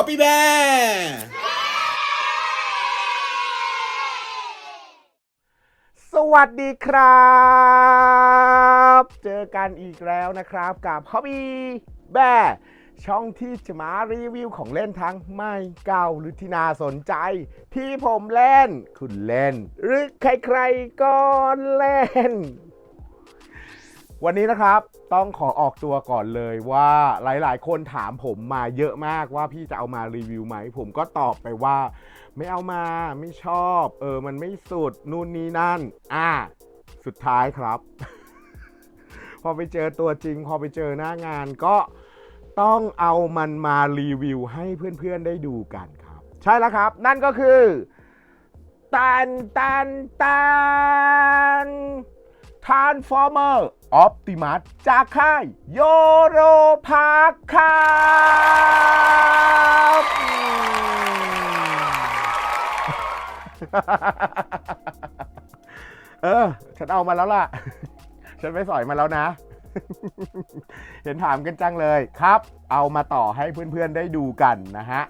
Copy Bear สวัสดีครับ เจอกันอีกแล้วนะครับกับ Hobby Bear ช่องที่จะมารีวิวของเล่นทั้งไม่เก่าหรือที่น่าสนใจ ที่ผมเล่น คุณเล่น หรือใครๆก็เล่น วันนี้นะครับต้องขอออกตัวก่อนเลยว่าหลายๆ คนถามผมมาเยอะมากว่าพี่จะเอามารีวิวไหม ผมก็ตอบไปว่า ไม่เอามาไม่ชอบ เออมันไม่สุดนู่นนี่นั่น อ่า สุดท้ายครับ พอไปเจอตัวจริง พอไปเจอหน้างานก็ต้องเอามันมารีวิวให้เพื่อนๆได้ดูกันครับ ใช่แล้วครับ นั่นก็คือตันตันตัน Transformer Optimus จากค่ายโยโรพาร์คครับเออ ฉันเอามาแล้วล่ะ ฉันไปสอยมาแล้วนะ เห็นถามกันจังเลยครับ เอามาต่อให้เพื่อนๆได้ดูกันนะฮะ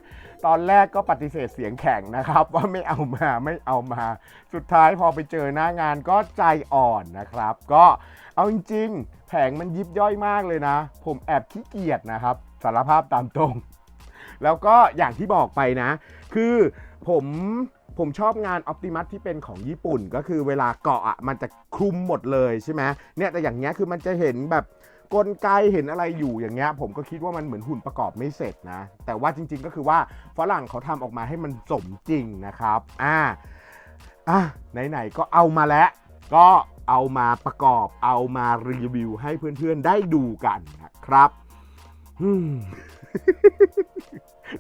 ตอนแรกก็ปฏิเสธเสียงแข็งนะครับ ว่าไม่เอามาไม่เอามา สุดท้ายพอไปเจอหน้างานก็ใจอ่อนนะครับ ก็เอาจริงๆแผงมันยิบย่อยมากเลยนะ ผมแอบขี้เกียจนะครับ สารภาพตามตรง แล้วก็อย่างที่บอกไปนะ คือผม ผมชอบงานอ p ติมัสที่เป็นของญี่ปุ่น ก็คือเวลาเกาะอะมันจะคลุมหมดเลยใช่ไหมเนี่ยแต่อย่างเงี้ยคือมันจะเห็นแบบกลไกเห็นอะไรอยู่อย่างเงี้ยผมก็คิดว่ามันเหมือนหุ่นประกอบไม่เสร็จนะ แต่ว่าจริง ๆ ก็คือว่าฝรั่งเขาทำออกมาให้มันสมจริงนะครับอ่าอะไหนๆก็เอามาแล้ว ก็เอามาประกอบเอามารีวิวให้เพื่อนๆได้ดูกันนะครับ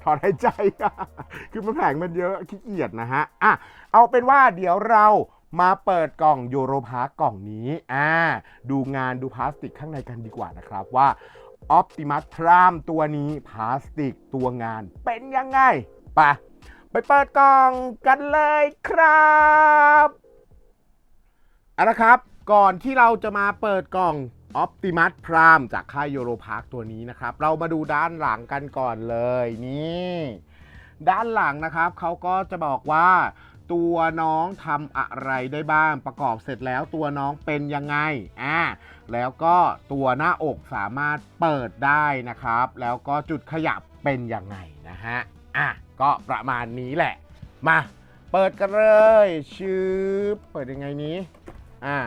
ถอนหายใจคือมันแผงมันเยอะขี้เกียจนะฮะอะเอาเป็นว่าเดี๋ยวเรามาเปิดกล่องโยโรพาร์กล่องนี้อ่าดูงานดูพลาสติกข้างในกันดีกว่านะครับว่า Optimus Prime ตัวนี้พลาสติกตัวงานเป็นยังไงไปะไปเปิดกล่องกันเลยครับเอาละครับ ก่อนที่เราจะมาเปิดกล่อง Optimus Prime จากค่ายโยโรพาร์คตัวนี้นะครับ เรามาดูด้านหลังกันก่อนเลยนี่ด้านหลังนะครับเขาก็จะบอกว่าตัวน้องทำอะไรได้บ้างประกอบเสร็จแล้วตัวน้องเป็นยังไงอ่าแล้วก็ตัวหน้าอกสามารถเปิดได้นะครับ แล้วก็จุดขยับเป็นยังไงนะฮะอะก็ประมาณนี้แหละ มา เปิดกันเลยชืบเปิดยังไงนี้อ่า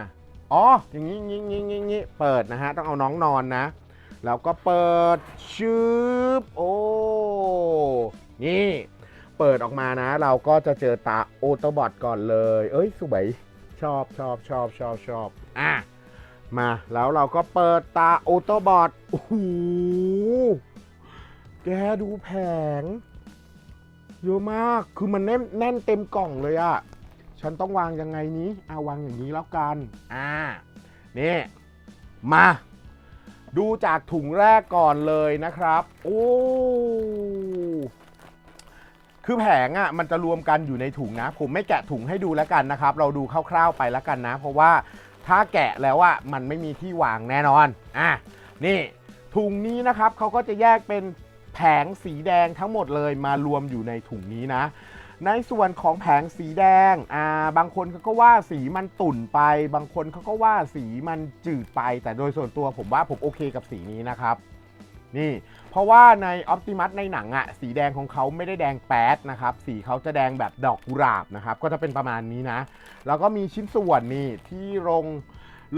อ๋อ อย่างนี้งี้งี้งี้งี้เปิดนะฮะ ต้องเอาน้องนอนนะ แล้วก็เปิดชืบโอ้ นี่ เปิดออกมานะ เราก็จะเจอตาโอโตบอทก่อนเลย เอ้ย สวย ชอบชอบชอบชอบชอบอะ มา แล้วเราก็เปิดตาโอโตบอทโอ้โห แกดูแผง เยอะมาก คือมันแน่นแน่นเต็มกล่องเลยอะ ฉันต้องวางยังไงนี้เอาวางอย่างนี้แล้วกัน อ่า นี่ มา ดูจากถุงแรกก่อนเลยนะครับ โอ้คือแผงอะมันจะรวมกันอยู่ในถุงนะ ผมไม่แกะถุงให้ดูแล้วกันนะครับ เราดูคร่าวๆไปแล้วกันนะ เพราะว่าถ้าแกะแล้วอะมันไม่มีที่วางแน่นอน อะ นี่ ถุงนี้นะครับเขาก็จะแยกเป็นแผงสีแดงทั้งหมดเลยมารวมอยู่ในถุงนี้นะ ในส่วนของแผงสีแดงอ่าบางคนเขาก็ว่าสีมันตุ่นไป บางคนเขาก็ว่าสีมันจืดไป แต่โดยส่วนตัวผมว่าผมโอเคกับสีนี้นะครับ นี่ เพราะว่าใน Optimus ในหนังอะสีแดงของเขาไม่ได้แดงแป๊ดนะครับ สีเขาจะแดงแบบดอกกุหลาบนะครับ ก็จะเป็นประมาณนี้นะ แล้วก็มีชิ้นส่วนนี่ที่ลง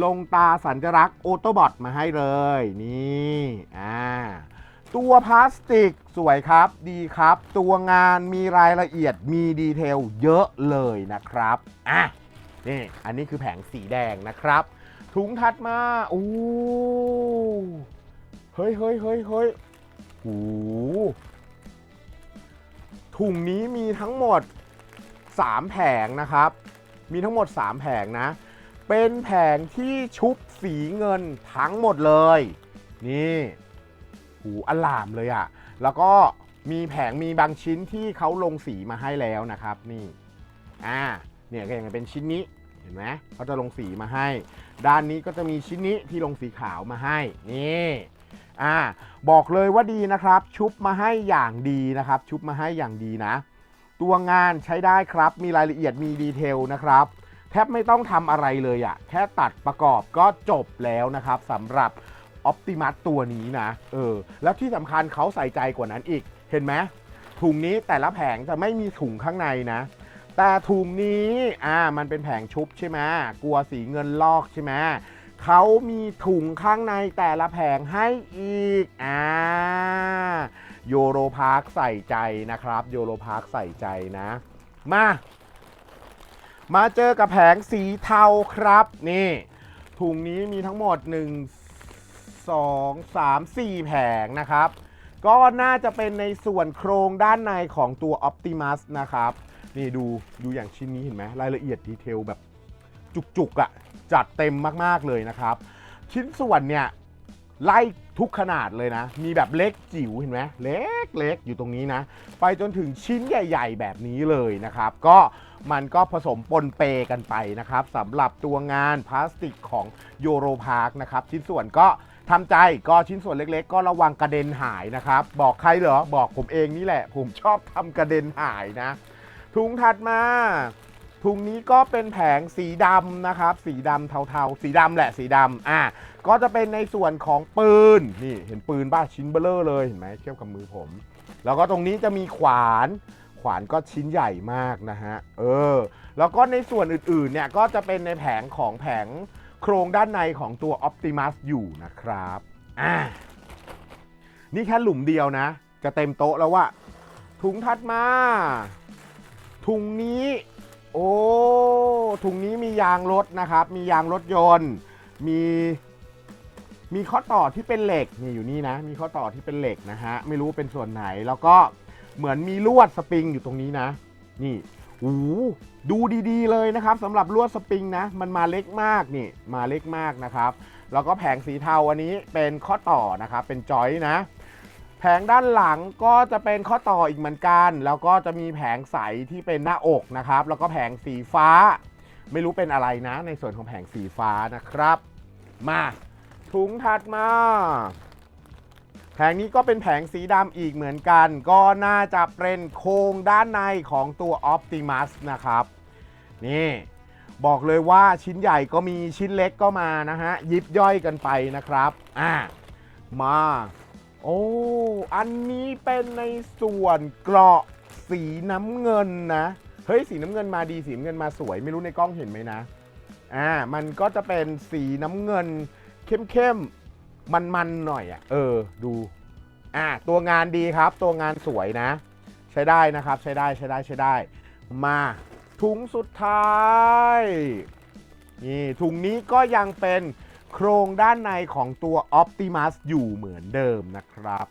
ลงตาสัญลักษณ์โอโตบอทมาให้เลย นี่ อ่า ตัวพลาสติกสวยครับดีครับ ตัวงานมีรายละเอียดมีดีเทลเยอะเลยนะครับอะนี่อันนี้คือแผงสีแดงนะครับ ถุงถัดมาอู้เฮ้ยเฮ้ยเฮ้ยเฮ้ยโอ้ถุงนี้มีทั้งหมด 3 แผงนะครับ มีทั้งหมด 3 แผงนะ เป็นแผงที่ชุบสีเงินทั้งหมดเลย นี่ หูอลามเลยอะ่ะ แล้วก็มีแผงมีบางชิ้นที่เขาลงสีมาให้แล้วนะครับ นี่อ่าเนี่ยก็อย่างเป็นชิ้นนี้เห็นไหมเขาจะลงสีมาให้ ด้านนี้ก็จะมีชิ้นนี้ที่ลงสีขาวมาให้นี่อ่าบอกเลยว่าดีนะครับ ชุบมาให้อย่างดีนะครับ ชุบมาให้อย่างดีนะ ตัวงานใช้ได้ครับ มีรายละเอียดมีดีเทลนะครับแทบไม่ต้องทำอะไรเลยอะแค่ตัดประกอบก็จบแล้วนะครับสำหรับ Optimus ตัวนี้นะ เออ แล้วที่สำคัญเขาใส่ใจกว่านั้นอีก เห็นไหมถุงนี้แต่ละแผงจะไม่มีถุงข้างในนะ แต่ถุงนี้อ่ามันเป็นแผงชุบใช่ไหมกลัวสีเงินลอกใช่ไหมเขามีถุงข้างในแต่ละแผงให้อีกอ่าโยโรพาร์คใส่ใจนะครับ โยโรพาร์คใส่ใจนะ มา มาเจอกับแผงสีเทาครับ นี่ ถุงนี้มีทั้งหมด 1 2 3 4 แผงนะครับ ก็น่าจะเป็นในส่วนโครงด้านในของตัว Optimus นะครับ นี่ดูดูอย่างชิ้นนี้เห็นไหมรายละเอียดดีเทลแบบจุกๆอะ่ะจัดเต็มมากๆเลยนะครับ ชิ้นส่วนเนี่ยไล่ทุกขนาดเลยนะ มีแบบเล็กจิ๋วเห็นไหมเล็กเล็กอยู่ตรงนี้นะ ไปจนถึงชิ้นใหญ่ ๆ แบบนี้เลยนะครับ ก็มันก็ผสมปนเปกันไปนะครับสำหรับตัวงานพลาสติกของโยโรพาร์คนะครับ ชิ้นส่วนก็ ทำใจก็ชิ้นส่วนเล็กๆ ก็ระวังกระเด็นหายนะครับ บอกใครเหรอ บอกผมเองนี่แหละ ผมชอบทำกระเด็นหายนะ ถุงถัดมาถุงนี้ก็เป็นแผงสีดำนะครับ สีดำเทาๆ สีดำแหละสีดำอะก็จะเป็นในส่วนของปืนนี่เห็นปืนบ้าชิ้นเบลเลอร์เลยเห็นไหมเทียบกับมือผม แล้วก็ตรงนี้จะมีขวาน ขวานก็ชิ้นใหญ่มากนะฮะเออแล้วก็ในส่วนอื่นๆเนี่ยก็จะเป็นในแผงของแผง โครงด้านในของตัว Optimus อยู่นะครับอ่านี่แค่หลุมเดียวนะ จะเต็มโต๊ะแล้วว่าถุงถัดมา ถุงนี้ โอ้ถุงนี้มียางรถนะครับ มียางรถยนต์ มีมีข้อต่อที่เป็นเหล็กนี่อยู่นี่นะ มีข้อต่อที่เป็นเหล็กนะฮะ ไม่รู้เป็นส่วนไหน แล้วก็เหมือนมีลวดสปริงอยู่ตรงนี้นะ นี่ โอ้ดูดีๆเลยนะครับสำหรับลวดสปริงนะ มันมาเล็กมากนี่มาเล็กมากนะครับ แล้วก็แผงสีเทาอันนี้เป็นข้อต่อนะครับ เป็นจอยนะ แผงด้านหลังก็จะเป็นข้อต่ออีกเหมือนกัน แล้วก็จะมีแผงใสที่เป็นหน้าอกนะครับ แล้วก็แผงสีฟ้า ไม่รู้เป็นอะไรนะ ในส่วนของแผงสีฟ้านะครับ มาถุงถัดมา แผงนี้ก็เป็นแผงสีดำอีกเหมือนกัน ก็น่าจะเป็นโครงด้านในของตัว Optimus นะครับ นี่บอกเลยว่าชิ้นใหญ่ก็มีชิ้นเล็กก็มานะฮะ ยิบย่อยกันไปนะครับ อ่ามา โอ้ อันนี้เป็นในส่วนเกราะสีน้ำเงินนะ เฮ้ย สีน้ำเงินมาดีสีน้ำเงินมาสวยไม่รู้ในกล้องเห็นไหมนะ อ่า มันก็จะเป็นสีน้ำเงินเข้มๆ มันๆหน่อยอะ่ะเออดูอ่าตัวงานดีครับ ตัวงานสวยนะ ใช้ได้นะครับใช้ได้ใช้ได้ใช้ได้ มาถุงสุดท้ายนี่ถุงนี้ก็ยังเป็นโครงด้านในของตัว Optimus อยู่เหมือนเดิมนะครับ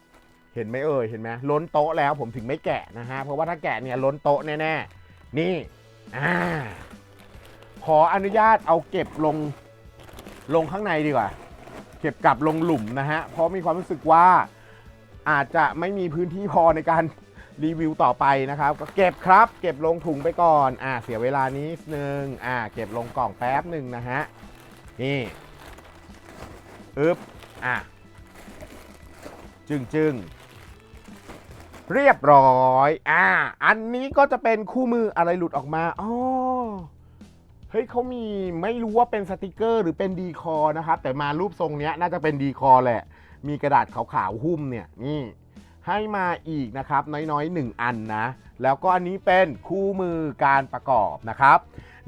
เห็นไหมเอ่ยเห็นไหมล้นโต๊ะแล้วผมถึงไม่แกะนะฮะ เพราะว่าถ้าแกะเนี่ยล้นโต๊ะแน่ๆ นี่อ่าขออนุญาตเอาเก็บลงลงข้างในดีกว่า เก็บกลับลงหลุมนะฮะ เพราะมีความรู้สึกว่าอาจจะไม่มีพื้นที่พอในการรีวิวต่อไปนะครับ ก็เก็บครับ เก็บลงถุงไปก่อน อ่า เสียเวลานิดนึง อ่า เก็บลงกล่องแป๊บหนึ่งนะฮะ นี่อึบอะ จึงจึงเรียบร้อย อ่า อันนี้ก็จะเป็นคู่มืออะไรหลุดออกมา อ๋อ เฮ้ยเขามีไม่รู้ว่าเป็นสติกเกอร์หรือเป็นดีคอร์นะครับ แต่มารูปทรงเนี้ยน่าจะเป็นดีคอร์แหละ มีกระดาษขาวๆหุ้มเนี่ยนี่ให้มาอีกนะครับน้อยๆ 1 อันนะ แล้วก็อันนี้เป็นคู่มือการประกอบนะครับ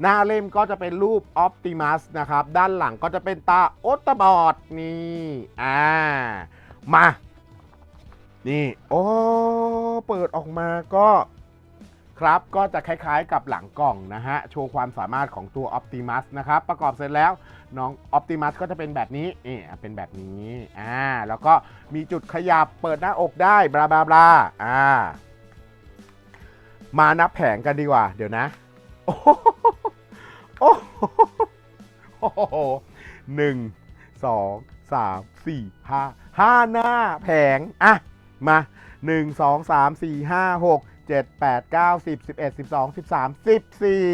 หน้าเล่มก็จะเป็นรูป Optimus นะครับ ด้านหลังก็จะเป็นตาโอตบอดนี่อ่ามา นี่ โอ้ เปิดออกมาก็ ครับ ก็จะคล้ายๆกับหลังกล่องนะฮะ โชว์ความสามารถของตัว Optimus นะครับ ประกอบเสร็จแล้วน้อง Optimus ก็จะเป็นแบบนี้นี่เป็นแบบนี้ อ่า แล้วก็มีจุดขยับเปิดหน้าอกได้ บลาบลาบลาอ่า มานับแผงกันดีกว่า เดี๋ยวนะ โอ้โหโอ้โหหนึ่งสองสามสี่ห้าห้าหน้าแผง อะ มาหนึ่งสองสามสี่ห้าหก เจ็ดแปดเก้าสิบสิบเอ็ดสิบสองสิบสามสิบสี่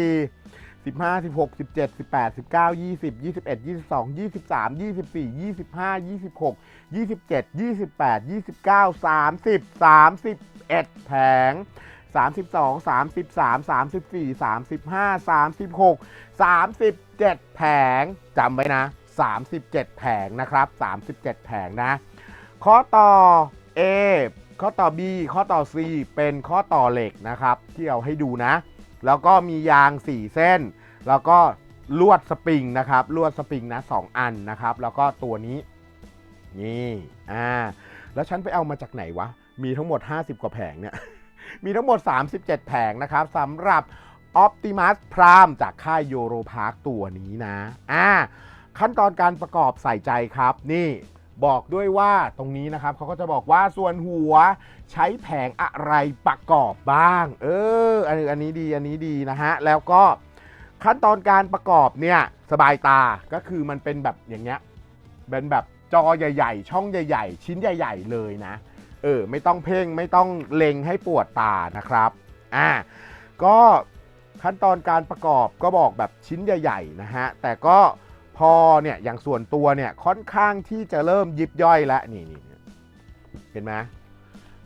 15 16 17 18 19 20 21 22 23 24 25 26 27 28 29 30 31 แผง 32 33 34 35 36 37 แผงจำไว้นะ 37 แผงนะครับ 37 แผงนะ ข้อต่อ A ข้อต่อ B ข้อต่อ C เป็นข้อต่อเหล็กนะครับ ที่เอาให้ดูนะ แล้วก็มียาง 4 เส้น แล้วก็ลวดสปริงนะครับลวดสปริงนะ2อันนะครับ แล้วก็ตัวนี้นี่อ่าแล้วฉันไปเอามาจากไหนวะ มีทั้งหมด 50 กว่าแผงเนี่ย มีทั้งหมด 37 แผงนะครับสำหรับ Optimus Prime จากค่ายโยโรพาร์คตัวนี้นะอ่าขั้นตอนการประกอบใส่ใจครับ นี่ บอกด้วยว่าตรงนี้นะครับเขาก็จะบอกว่าส่วนหัวใช้แผงอะไรประกอบบ้าง เออ อันนี้อันนี้ดีอันนี้ดีนะฮะ แล้วก็ขั้นตอนการประกอบเนี่ยสบายตาก็คือมันเป็นแบบอย่างเงี้ยเป็นแบบจอใหญ่ ๆ ช่องใหญ่ ๆ ชิ้นใหญ่ ๆ เลยนะ เออ ไม่ต้องเพ่งไม่ต้องเล็งให้ปวดตานะครับอ่าก็ขั้นตอนการประกอบก็บอกแบบชิ้นใหญ่ ๆ นะฮะ แต่ก็ พอเนี่ยอย่างส่วนตัวเนี่ยค่อนข้างที่จะเริ่มยิบย่อยแล้วนี่นี่นี่เห็นไหม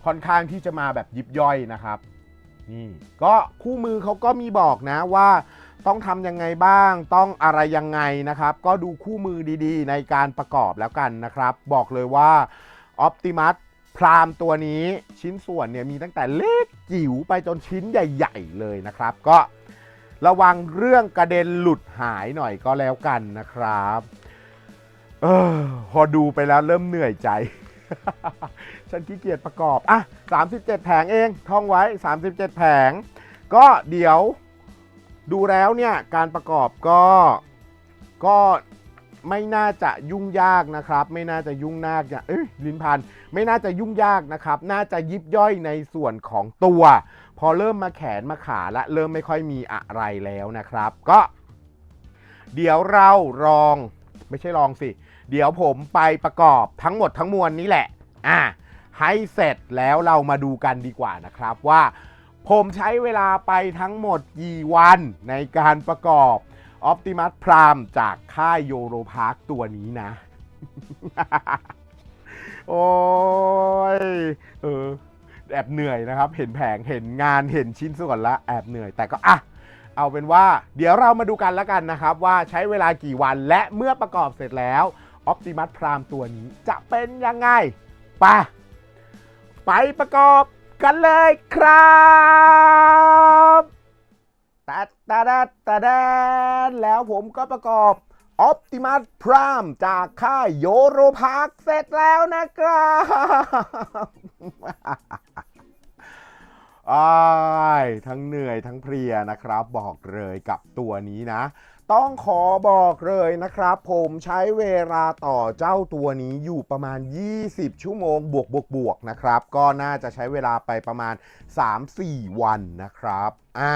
ค่อนข้างที่จะมาแบบยิบย่อยนะครับนี่ก็คู่มือเขาก็มีบอกนะว่าต้องทำยังไงบ้างต้องอะไรยังไงนะครับ ก็ดูคู่มือดีๆ ในการประกอบแล้วกันนะครับ บอกเลยว่า Optimus พรามตัวนี้ชิ้นส่วนเนี่ยมีตั้งแต่เล็กจิ๋วไปจนชิ้นใหญ่ ๆ เลยนะครับ ก็ ระวังเรื่องกระเด็นหลุดหายหน่อยก็แล้วกันนะครับเออพอดูไปแล้วเริ่มเหนื่อยใจ ฉันขี้เกียจประกอบ อะ 37 แผงเอง ท่องไว้ 37 แผง ก็เดี๋ยวดูแล้วเนี่ย การประกอบก็ก็ไม่น่าจะยุ่งยากนะครับ ไม่น่าจะยุ่งยากอย่างเอ้ยลิ้นพัน ไม่น่าจะยุ่งยากนะครับ น่าจะยิบย่อยในส่วนของตัว พอเริ่มมาแขนมาขาและเริ่มไม่ค่อยมีอะไรแล้วนะครับ ก็ เดี๋ยวเราลองไม่ใช่ลองสิ เดี๋ยวผมไปประกอบทั้งหมดทั้งมวลนี้แหละ อะให้เสร็จแล้วเรามาดูกันดีกว่านะครับว่า ผมใช้เวลาไปทั้งหมดกี่วันในการประกอบ Optimus Prime จากค่ายโยโรพาร์คตัวนี้นะ โอ้ แอบเหนื่อยนะครับ เห็นแผงเห็นงานเห็นชิ้นส่วนละแอบเหนื่อย แต่ก็อะเอาเป็นว่า เดี๋ยวเรามาดูกันแล้วกันนะครับ ว่าใช้เวลากี่วันและเมื่อประกอบเสร็จแล้ว Optimus Prime ตัวนี้จะเป็นยังไงไปไปประกอบกันเลยครับตาตาดาตาดาแล้วผมก็ประกอบ Optimus Prime จากค่ายโยโรพาร์คเสร็จแล้วนะครับอ้ทั้งเหนื่อยทั้งเพลียนะครับ บอกเลยกับตัวนี้นะ ต้องขอบอกเลยนะครับ ผมใช้เวลาต่อเจ้าตัวนี้อยู่ประมาณ 20 ชั่วโมงบวกบวกบวกนะครับ ก็น่าจะใช้เวลาไปประมาณ 3-4 วันนะครับ อ่า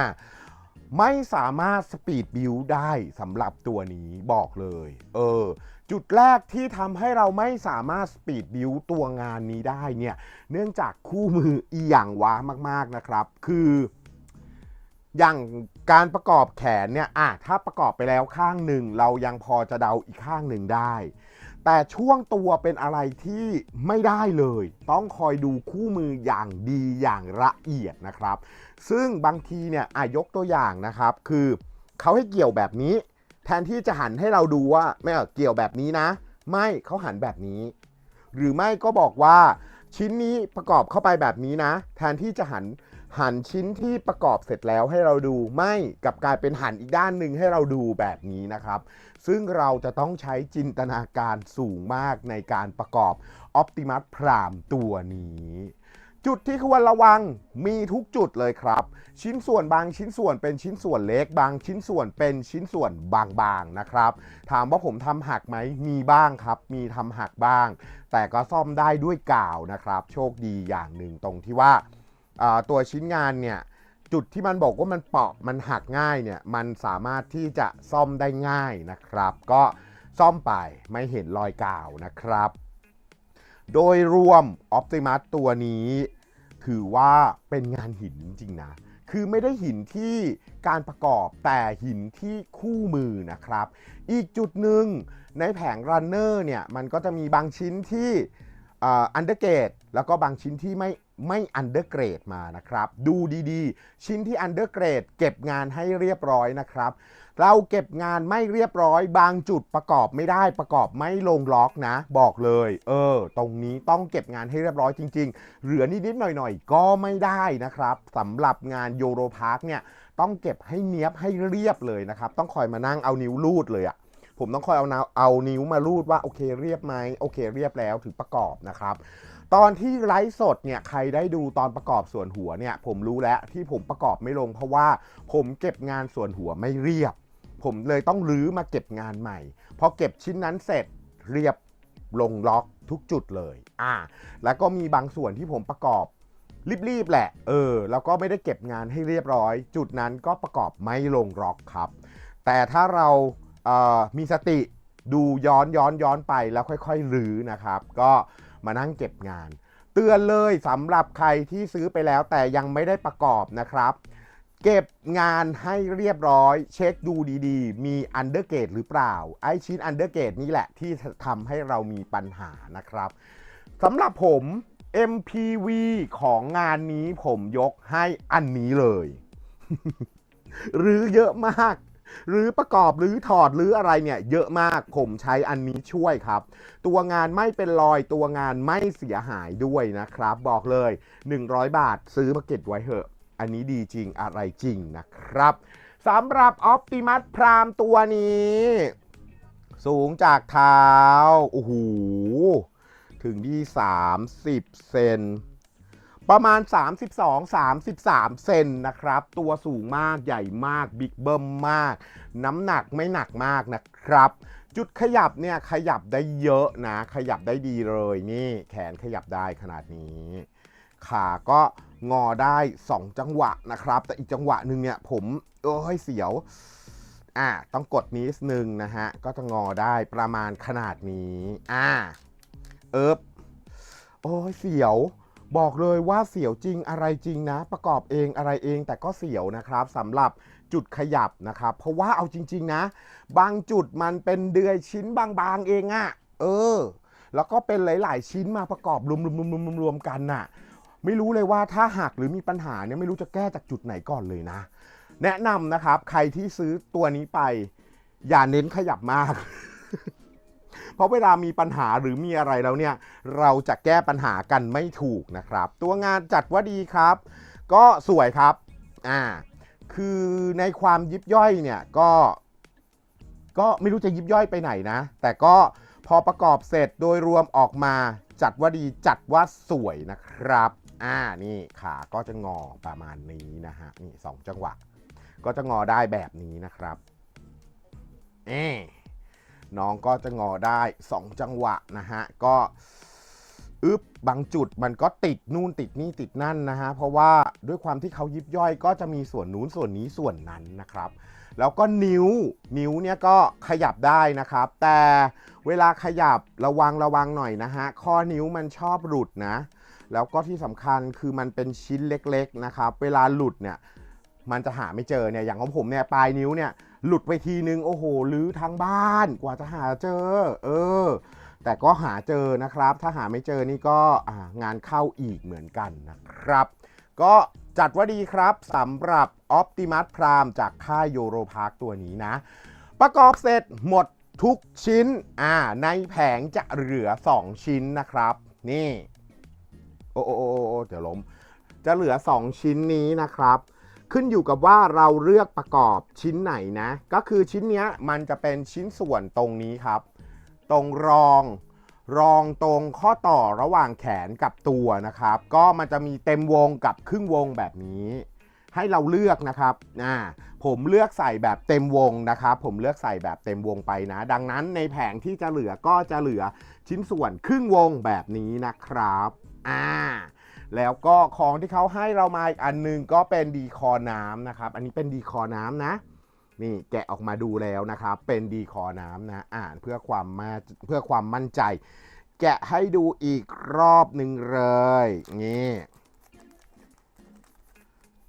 ไม่สามารถสปีดบิวได้สำหรับตัวนี้บอกเลย เออ จุดแรกที่ทำให้เราไม่สามารถสปีดบิวตัวงานนี้ได้เนี่ย เนื่องจากคู่มืออีหยังว้ามาก ๆนะครับ คืออย่างการประกอบแขนเนี่ยอะถ้าประกอบไปแล้วข้างหนึ่ง เรายังพอจะเดาอีกข้างหนึ่งได้ แต่ช่วงตัวเป็นอะไรที่ไม่ได้เลย ต้องคอยดูคู่มืออย่างดีอย่างละเอียดนะครับ ซึ่งบางทีเนี่ยอะยกตัวอย่างนะครับ คือเขาให้เกี่ยวแบบนี้ แทนที่จะหันให้เราดูว่าไม่เกี่ยวแบบนี้นะ ไม่เขาหันแบบนี้ หรือไม่ก็บอกว่าชิ้นนี้ประกอบเข้าไปแบบนี้นะ แทนที่จะหัน หันชิ้นที่ประกอบเสร็จแล้วให้เราดูไม่กับกลายเป็นหันอีกด้านหนึ่งให้เราดูแบบนี้นะครับ ซึ่งเราจะต้องใช้จินตนาการสูงมากในการประกอบ Optimus Prime ตัวนี้จุดที่ควรระวังมีทุกจุดเลยครับ ชิ้นส่วนบางชิ้นส่วนเป็นชิ้นส่วนเล็ก บางชิ้นส่วนเป็นชิ้นส่วนบางๆนะครับ ถามว่าผมทำหักไหมมีบ้างครับ มีทำหักบ้าง แต่ก็ซ่อมได้ด้วยกาวนะครับ โชคดีอย่างหนึ่งตรงที่ว่า ตัวชิ้นงานเนี่ยจุดที่มันบอกว่ามันเปาะมันหักง่ายเนี่ยมันสามารถที่จะซ่อมได้ง่ายนะครับ ก็ซ่อมไปไม่เห็นรอยกาวนะครับ โดยรวม Optimus ตัวนี้ ถือว่าเป็นงานหินจริงๆนะคือไม่ได้หินที่การประกอบแต่หินที่คู่มือนะครับ อีกจุดหนึ่งในแผงรันเนอร์เนี่ยมันก็จะมีบางชิ้นที่อันเดอร์เกรดแล้วก็บางชิ้นที่ไม่ ไม่อันเดอร์เกรดมานะครับ ดูดีๆ ชิ้นที่อันเดอร์เกรดเก็บงานให้เรียบร้อยนะครับ เราเก็บงานไม่เรียบร้อย บางจุดประกอบไม่ได้ประกอบไม่ลงล็อกนะ บอกเลย เออ ตรงนี้ต้องเก็บงานให้เรียบร้อยจริง ๆ เหลือนิดๆหน่อยๆ ก็ไม่ได้นะครับสำหรับงานโยโรพาร์คเนี่ยต้องเก็บให้เนี้ยบให้เรียบเลยนะครับ ต้องคอยมานั่งเอานิ้วลูดเลยอะผมต้องคอยเอานาเอานิ้วมาลูดว่าโอเคเรียบไหมโอเคเรียบแล้วถึงประกอบนะครับ ตอนที่ไลฟ์สดเนี่ยใครได้ดูตอนประกอบส่วนหัวเนี่ยผมรู้แล้วที่ผมประกอบไม่ลง เพราะว่าผมเก็บงานส่วนหัวไม่เรียบ ผมเลยต้องรื้อมาเก็บงานใหม่พอเก็บชิ้นนั้นเสร็จเรียบลงล็อกทุกจุดเลย อ่า แล้วก็มีบางส่วนที่ผมประกอบรีบๆแหละ เออ แล้วก็ไม่ได้เก็บงานให้เรียบร้อย จุดนั้นก็ประกอบไม่ลงล็อกครับ แต่ถ้าเราเอ่อมีสติดูย้อนย้อนย้อนไปแล้วค่อยๆรื้อนะครับ ก็ มานั่งเก็บงาน เตือนเลยสำหรับใครที่ซื้อไปแล้วแต่ยังไม่ได้ประกอบนะครับเก็บงานให้เรียบร้อย เช็คดูดีๆ มีอันเดอร์เกตหรือเปล่า ไอชิ้นอันเดอร์เกตนี่แหละที่ทำให้เรามีปัญหานะครับสำหรับผม MPV ของงานนี้ผมยกให้อันนี้เลย หรือเยอะมาก หรือประกอบหรือถอดหรืออะไรเนี่ยเยอะมากผมใช้อันนี้ช่วยครับ ตัวงานไม่เป็นรอยตัวงานไม่เสียหายด้วยนะครับ บอกเลย 100 บาทซื้อมาเก็บไว้เถอะ อันนี้ดีจริงอะไรจริงนะครับสำหรับ Optimus Prime ตัวนี้ สูงจากเท้าโอ้โหถึงที่ 30 เซน ประมาณ 32-33 เซนนะครับ ตัวสูงมากใหญ่มาก บิ๊กเบิ้มมาก น้ำหนักไม่หนักมากนะครับ จุดขยับเนี่ยขยับได้เยอะนะ ขยับได้ดีเลยนี่ แขนขยับได้ขนาดนี้ ขาก็งอได้ 2 จังหวะนะครับ แต่อีกจังหวะหนึ่งเนี่ยผมเอ้ยเสียวอ่าต้องกดนิดนึงนะฮะ ก็จะงอได้ประมาณขนาดนี้ อ่าเอิบโอ้ยเสียว บอกเลยว่าเสียวจริงอะไรจริงนะ ประกอบเองอะไรเองแต่ก็เสียวนะครับสำหรับจุดขยับนะครับ เพราะว่าเอาจริง ๆ นะ บางจุดมันเป็นเดือยชิ้นบางๆเองอะเออ แล้วก็เป็นหลาย ๆ ชิ้นมาประกอบรวมๆๆๆๆกันน่ะ ไม่รู้เลยว่าถ้าหักหรือมีปัญหาเนี่ยไม่รู้จะแก้จากจุดไหนก่อนเลยนะ แนะนำนะครับ ใครที่ซื้อตัวนี้ไป อย่าเน้นขยับมาก ราะเวลามีปัญหาหรือมีอะไรแล้วเนี่ยเราจะแก้ปัญหากันไม่ถูกนะครับ ตัวงานจัดว่าดีครับ ก็สวยครับอ่าคือในความยิบย่อยเนี่ยก็ก็ไม่รู้จะยิบย่อยไปไหนนะ แต่ก็พอประกอบเสร็จโดยรวมออกมาจัดว่าดีจัดว่าสวยนะครับอ่านี่ขาก็จะงอประมาณนี้นะฮะนี่สองจังหวะ ก็จะงอได้แบบนี้นะครับเอ น้องก็จะงอได้ 2 จังหวะนะฮะ ก็อึบบางจุดมันก็ติดนู่นติดนี่ติดนั่นนะฮะ เพราะว่าด้วยความที่เขายิบย่อยก็จะมีส่วนนู้นส่วนนี้ส่วนนั้นนะครับ แล้วก็นิ้วนิ้วเนี่ยก็ขยับได้นะครับ แต่เวลาขยับระวังระวังหน่อยนะฮะ ข้อนิ้วมันชอบหลุดนะ แล้วก็ที่สำคัญคือมันเป็นชิ้นเล็กๆนะครับ เวลาหลุดเนี่ยมันจะหาไม่เจอเนี่ยอย่างของผมเนี่ยปลายนิ้วเนี่ย หลุดไปทีนึงโอ้โหลื้อทั้งบ้านกว่าจะหาเจอ เออ แต่ก็หาเจอนะครับ ถ้าหาไม่เจอนี่ก็งานเข้าอีกเหมือนกันนะครับ ก็จัดว่าดีครับสำหรับ Optimus Prime จากค่ายโยโรพาร์คตัวนี้นะ ประกอบเสร็จหมดทุกชิ้นอ่าในแผงจะเหลือ 2 ชิ้นนะครับ นี่ โอ้โอ้โอ้โอ้เดี๋ยวล้มจะเหลือ 2 ชิ้นนี้นะครับ ขึ้นอยู่กับว่าเราเลือกประกอบชิ้นไหนนะ ก็คือชิ้นนี้มันจะเป็นชิ้นส่วนตรงนี้ครับ ตรงรองรองตรงข้อต่อระหว่างแขนกับตัวนะครับ ก็มันจะมีเต็มวงกับครึ่งวงแบบนี้ ให้เราเลือกนะครับอ่าผมเลือกใส่แบบเต็มวงนะครับ ผมเลือกใส่แบบเต็มวงไปนะ ดังนั้นในแผงที่จะเหลือก็จะเหลือชิ้นส่วนครึ่งวงแบบนี้นะครับอ่า แล้วก็ของที่เขาให้เรามาอีกอันหนึงก็เป็นดีคอน้ำนะครับ อันนี้เป็นดีคอน้ำนะ นี่แกะออกมาดูแล้วนะครับ เป็นดีคอน้ำนะอ่านเพื่อความมาเพื่อความมั่นใจ แกะให้ดูอีกรอบหนึ่งเลยนี่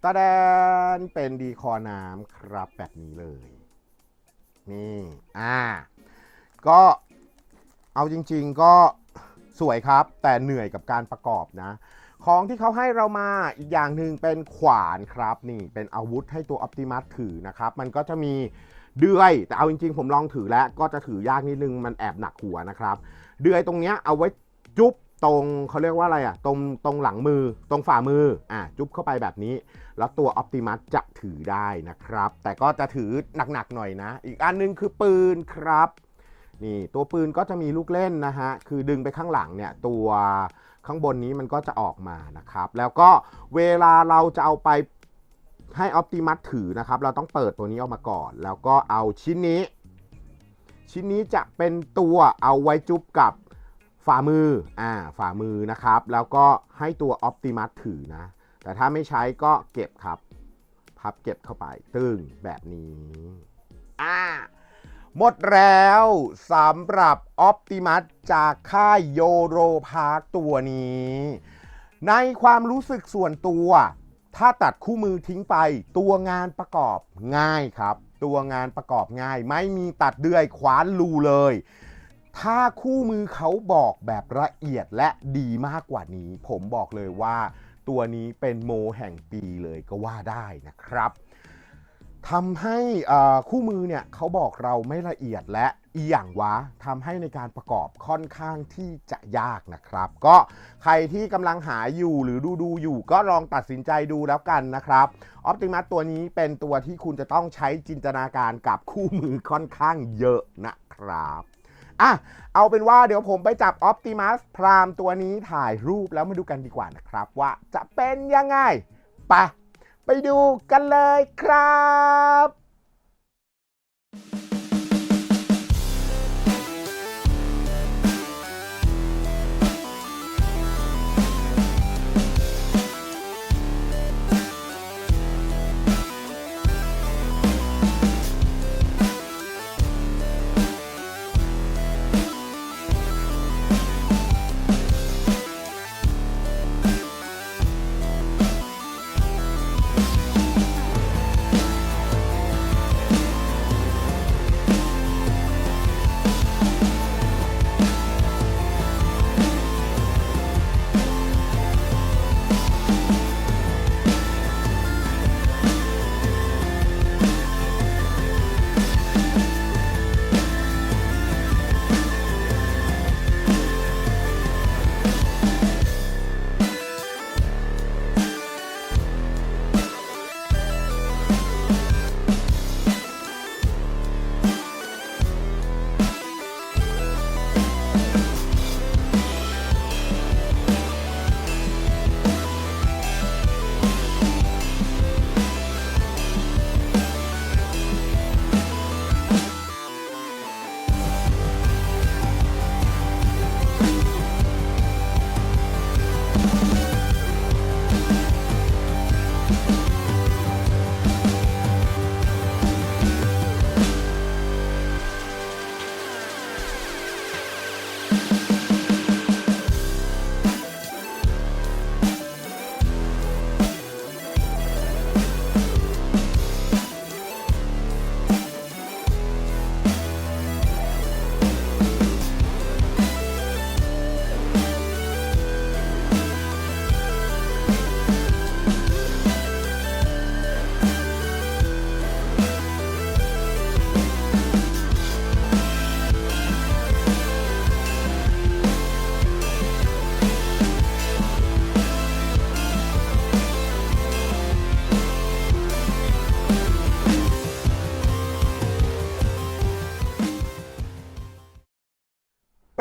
ตาแดนเป็นดีคอน้ำครับแบบนี้เลย นี่อ่าก็เอาจริง ๆก็สวยครับ แต่เหนื่อยกับการประกอบนะ ของที่เขาให้เรามาอีกอย่างหนึ่งเป็นขวานครับนี่เป็นอาวุธให้ตัว Optimus ถือนะครับ มันก็จะมีเดือย แต่เอาจริงๆ ผมลองถือแล้วก็จะถือยากนิดนึงมันแอบหนักหัวนะครับ เดือยตรงเนี้ยเอาไว้จุ๊บตรงเขาเรียกว่าอะไรอะตรงตรงหลังมือตรงฝ่ามืออะจุ๊บเข้าไปแบบนี้ แล้วตัว Optimus จะถือได้นะครับ แต่ก็จะถือหนักๆหน่อยนะ อีกอันนึงคือปืนครับนี่ตัวปืนก็จะมีลูกเล่นนะฮะคือดึงไปข้างหลังเนี่ยตัว ข้างบนนี้มันก็จะออกมานะครับ แล้วก็เวลาเราจะเอาไปให้ Optimus ถือนะครับ เราต้องเปิดตัวนี้ออกมาก่อน แล้วก็เอาชิ้นนี้ ชิ้นนี้จะเป็นตัวเอาไว้จุ๊บกับฝ่ามือ อ่า ฝ่ามือนะครับ แล้วก็ให้ตัว Optimus ถือนะ แต่ถ้าไม่ใช้ก็เก็บครับ พับเก็บเข้าไป ตึงแบบนี้ อ่า หมดแล้วสำหรับ Optimus จากค่ายโยโรพาร์คตัวนี้ ในความรู้สึกส่วนตัว ถ้าตัดคู่มือทิ้งไป ตัวงานประกอบง่ายครับ ตัวงานประกอบง่าย ไม่มีตัดเดือยขวานรูเลย ถ้าคู่มือเขาบอกแบบละเอียดและดีมากกว่านี้ ผมบอกเลยว่า ตัวนี้เป็นโมแห่งปีเลยก็ว่าได้นะครับ ทำให้คู่มือเนี่ยเขาบอกเราไม่ละเอียดและอีอย่างวะทำให้ในการประกอบค่อนข้างที่จะยากนะครับ ก็ใครที่กำลังหาอยู่หรือดูดูอยู่ก็ลองตัดสินใจดูแล้วกันนะครับออ t ติมัสตัวนี้เป็นตัวที่คุณจะต้องใช้จินตนาการกับคู่มือค่อนข้างเยอะนะครับอะเอาเป็นว่าเดี๋ยวผมไปจับ Optimus Prime ตัวนี้ถ่ายรูปแล้วมาดูกันดีกว่านะครับ ว่าจะเป็นยังไงไป ดูกันเลยครับ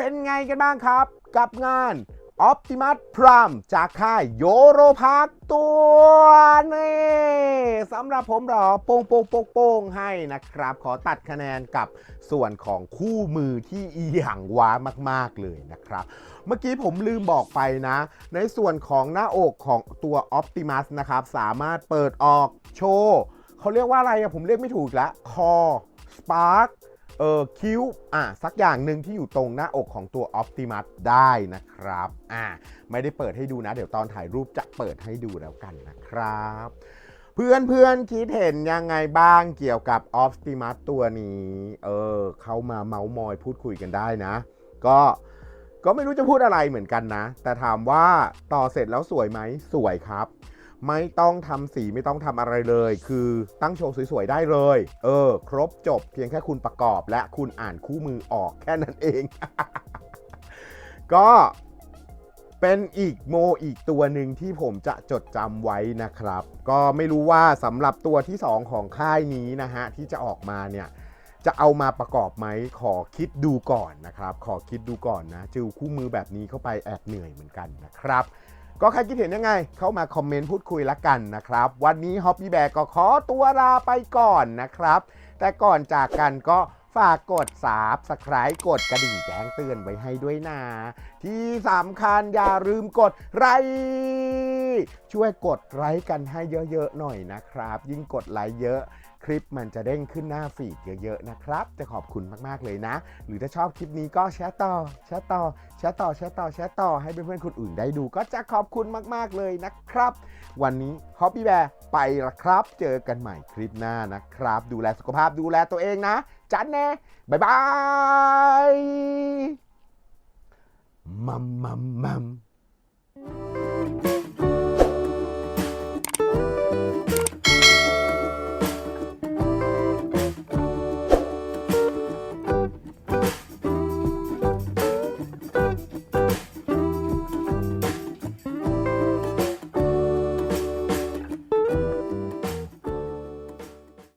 เป็นไงกันบ้างครับ กับงาน Optimus Prime จากค่ายโยโรพาร์คตัวนี้สำหรับผมหรอโป้งโป้งโป้งโป้งให้นะครับ ขอตัดคะแนนกับส่วนของคู่มือที่อีหยังว้ามาก ๆ เลยนะครับ เมื่อกี้ผมลืมบอกไปนะ ในส่วนของหน้าอกของตัว Optimus นะครับ สามารถเปิดออกโชว์เขาเรียกว่าอะไรอะผมเรียกไม่ถูกล้วคอ Spark เออคิ้วอะสักอย่างหนึ่งที่อยู่ตรงหน้าอกของตัว Optimus ได้นะครับอะไม่ได้เปิดให้ดูนะ เดี๋ยวตอนถ่ายรูปจะเปิดให้ดูแล้วกันนะครับ เพื่อนเพื่อนๆคิดเห็นยังไงบ้างเกี่ยวกับออฟติมัสตัวนี้ เออเข้ามาเมาส์มอยพูดคุยกันได้นะ ก็ก็ไม่รู้จะพูดอะไรเหมือนกันนะ แต่ถามว่าต่อเสร็จแล้วสวยไหมสวยครับ ไม่ต้องทำสีไม่ต้องทำอะไรเลย คือตั้งโชว์สวยๆได้เลย เออ ครบจบเพียงแค่คุณประกอบและคุณอ่านคู่มือออกแค่นั้นเอง ก็เป็นอีกโมอีกตัวหนึ่งที่ผมจะจดจำไว้นะครับ ก็ไม่รู้ว่าสำหรับตัวที่ 2 ของค่ายนี้นะฮะ ที่จะออกมาเนี่ย จะเอามาประกอบไหมขอคิดดูก่อนนะครับ ขอคิดดูก่อนนะ จิวคู่มือแบบนี้เข้าไปแอบเหนื่อยเหมือนกันนะครับ ก็ใครคิดเห็นยังไง เข้ามาคอมเมนต์พูดคุยละกันนะครับ วันนี้ฮอปปี้แบกก็ขอตัวลาไปก่อนนะครับ แต่ก่อนจากกันก็ฝากกด subscribe กดกระดิ่งแจ้งเตือนไว้ให้ด้วยนะ ที่สำคัญอย่าลืมกดไลค์ช่วยกดไลค์กันให้เยอะๆหน่อยนะครับ ยิ่งกดไลค์เยอะ คลิปมันจะเด้งขึ้นหน้าฟีดเยอะๆนะครับ จะขอบคุณมากๆเลยนะ หรือถ้าชอบคลิปนี้ก็แชร์ต่อแชร์ต่อแชร์ต่อแชร์ต่อแชร์ต่อให้เพื่อนๆคนอื่นได้ดูก็จะขอบคุณมากๆเลยนะครับ วันนี้ฮอปปี้แบร์ไปละครับ เจอกันใหม่คลิปหน้านะครับ ดูแลสุขภาพดูแลตัวเองนะ จันแน่บ๊ายบายมัมมัมมัม